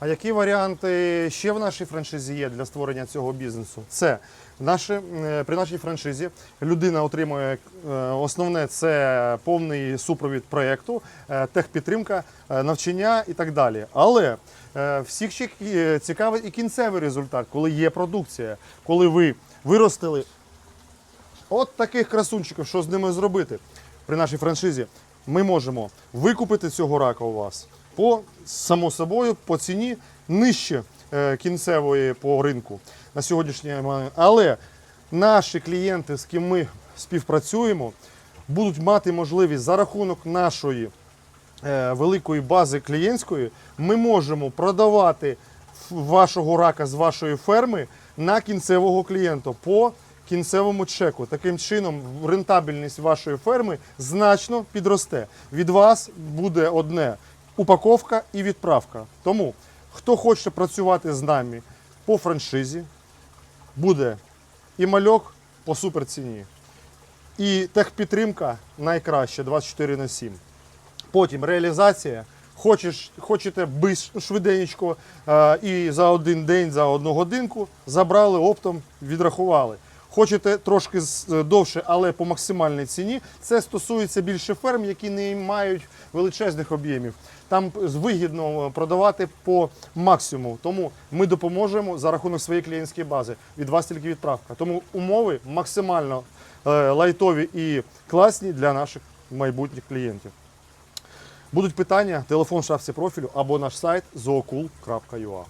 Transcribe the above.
А які варіанти ще в нашій франшизі є для створення цього бізнесу? Це наші, при нашій франшизі людина отримує е, основне це повний супровід проєкту, е, техпідтримка, е, навчання і так далі. Але всіх ще цікавить і кінцевий результат, коли є продукція, коли ви виростили От таких красунчиків, що з ними зробити при нашій франшизі, ми можемо викупити цього рака у вас по само собою по ціні нижче е, кінцевої по ринку на сьогоднішній момент. Але наші клієнти, з ким ми співпрацюємо, будуть мати можливість за рахунок нашої е, великої бази клієнтської, ми можемо продавати вашого рака з вашої ферми на кінцевого клієнта по кінцевому чеку. Таким чином, рентабельність вашої ферми значно підросте. Від вас буде одне упаковка і відправка. Тому, хто хоче працювати з нами по франшизі, буде і мальок по суперціні, і техпідтримка найкраще 24 на 7. Потім реалізація. Хочеш, хочете бис швиденько е, і за один день, за одну годинку забрали оптом, відрахували. Хочете трошки довше, але по максимальній ціні. Це стосується більше ферм, які не мають величезних об'ємів. Там вигідно продавати по максимуму. Тому ми допоможемо за рахунок своєї клієнтської бази. Від вас тільки відправка. Тому умови максимально е, лайтові і класні для наших майбутніх клієнтів. Будуть питання, телефон в шапці профілю або наш сайт zookul.ua.